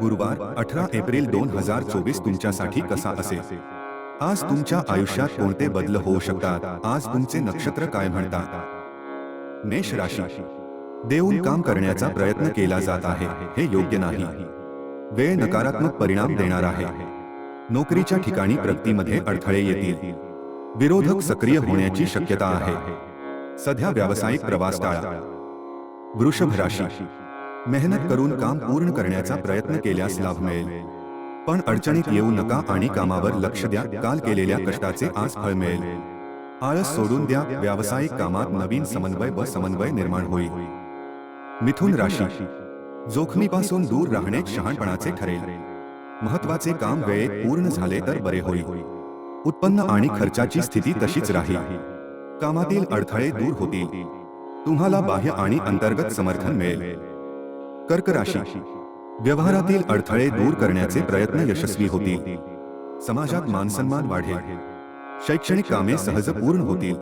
गुरुवार, अठरा एप्रिल दोन हज़ार चोवीस तुमच्यासाठी कसा असेल? आज तुमच्या आयुष्यात कोणते बदल होऊ शकतात? आज तुमचे नक्षत्र काय म्हणतात? मेष राशी. देऊन काम करण्याचा प्रयत्न केला जात आहे. हे योग्य नाही. वेळ नकारात्मक परिणाम देणार आहे. नोकरीच्या ठिकाणी प्रगतीमध्ये अडथळे येतील. विरोधक सक्रिय होण्याची शक्यता आहे. सध्या व्यावसायिक प्रवास टाळा. वृषभ राशी. मेहनत करून काम पूर्ण करण्याचा प्रयत्न केल्यास लाभ मिळेल. पण अडचणीत येऊ नका आणि कामावर लक्ष द्या. काल केलेल्या कष्टाचे आज फळ मिळेल. आळस सोडून द्या. व्यावसायिक कामात नवीन समन्वय व समन्वय निर्माण होईल. मिथुन राशी. जोखमीपासून दूर राहणे शहाणपणाचे ठरेल. महत्त्वाचे काम वेळेत पूर्ण झाले तर बरे होईल. उत्पन्न आणि खर्चाची स्थिती तशीच राहील. कामातील अडथळे दूर होतील तुम्हाला बाह्य आणि अंतर्गत समर्थन मिळेल कर्क राशी. व्यवहारातील अडथळे दूर करण्याचे प्रयत्न यशस्वी होतील. समाजात मानसन्मान वाढेल. शैक्षणिक कामे सहज पूर्ण होतील.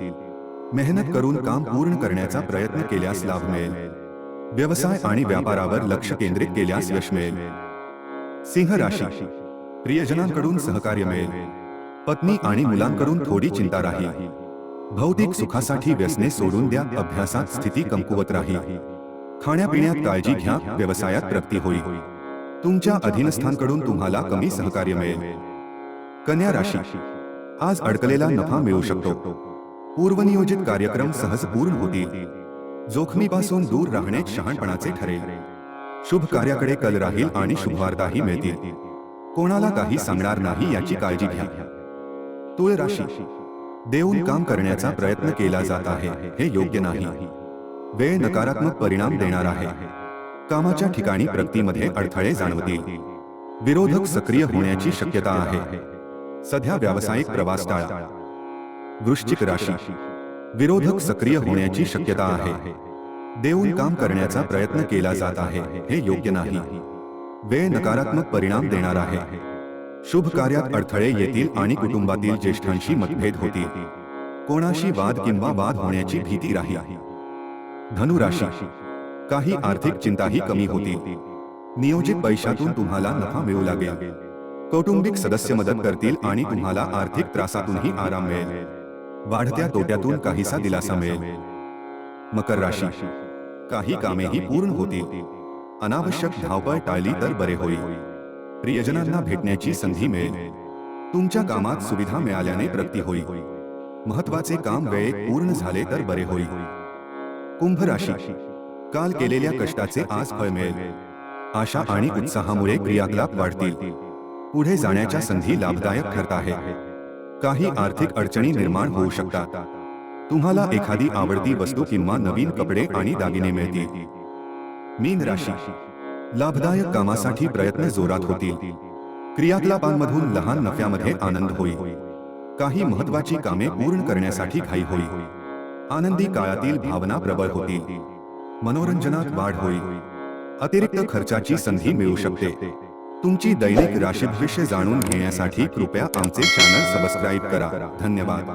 मेहनत करून काम पूर्ण करण्याचा प्रयत्न केल्यास लाभ मिळेल. व्यवसाय आणि व्यापारावर लक्ष केंद्रित केल्यास यश मिळेल. सिंह राशी. प्रियजनांकडून सहकार्य मिळेल. पत्नी आणि मुलांकडून थोडी चिंता राहील. भौतिक सुखासाठी व्यसने सोडून द्या. अभ्यासात स्थिती कमकुवत राहील. खाण्यापिण्यात काळजी घ्या व्यवसायात प्रगती होईल. तुमच्या अधीनस्थांकडून तुम्हाला कमी सहकार्य मिळेल. कन्या राशी. आज अडकलेला नफा मिळू शकतो. पूर्वनियोजित कार्यक्रम सहज पूर्ण होतील. जोखमीपासून दूर राहणे शहाणपणाचे ठरेल. शुभ कार्याकडे कल राहील आणि शुभवार्ताही मिळतील. कोणाला काही सांगणार नाही याची काळजी घ्या. तुळ राशी देऊन काम करण्याचा प्रयत्न केला जात आहे. हे योग्य नाही. वेळ नकारात्मक परिणाम देणार आहे. कामाच्या ठिकाणी प्रगतीमध्ये अडथळे जाणवतील. विरोधक सक्रिय होण्याची शक्यता आहे. सध्या व्यावसायिक प्रवास टाळा. वृश्चिक राशी. विरोधक सक्रिय होण्याची शक्यता आहे. देऊन काम करण्याचा प्रयत्न केला जात आहे. हे योग्य नाही. वेळ नकारात्मक परिणाम देणार आहे. शुभ कार्यात अडथळे येतील आणि कुटुंबातील ज्येष्ठांशी मतभेद होतील. कोणाशी वाद किंवा वाद होण्याची भीती राहील. धनुराशी. काही आर्थिक चिंताही कमी होतील. नियोजित पैशातून तुम्हाला नफा मिळू लागेल. कौटुंबिक सदस्य मदत करतील आणि तुम्हाला आर्थिक त्रासातूनही आराम मिळेल. वाढत्या तोट्यातून काहीसा दिलासा मिळेल. मकर राशी. काही कामेही पूर्ण होतील. अनावश्यक धावपळ टाळली तर बरे होईल. प्रियजनांना भेटण्याची संधी मिळेल. तुमच्या कामात सुविधा मिळाल्याने प्रगती होईल. महत्त्वाचे काम वेळेत पूर्ण झाले तर बरे होईल. कुंभ राशी. काल केलेल्या कष्टाचे आज फळ मिळेल. आशा आणि उत्साहामुळे क्रियाकलाप वाढतील. पुढे जाण्याच्या संधी लाभदायक ठरत आहेत. काही आर्थिक अडचणी निर्माण होऊ शकतात. तुम्हाला एखादी आवडती वस्तू किंवा नवीन कपडे आणि दागिने मिळतील. मीन राशी. लाभदायक कामासाठी प्रयत्न जोरात होतील. क्रियाकलापांमधून लहान नफ्यामध्ये आनंद होईल. काही महत्वाची कामे पूर्ण करण्यासाठी घाई होईल. आनंदी काळातील भावना प्रबळ होतील मनोरंजनात वाढ होईल अतिरिक्त खर्चाची संधी मिळू शकते. तुमची दैनिक राशीभविष्य जाणून घेण्यासाठी कृपया आमचे चॅनल सबस्क्राईब करा. धन्यवाद.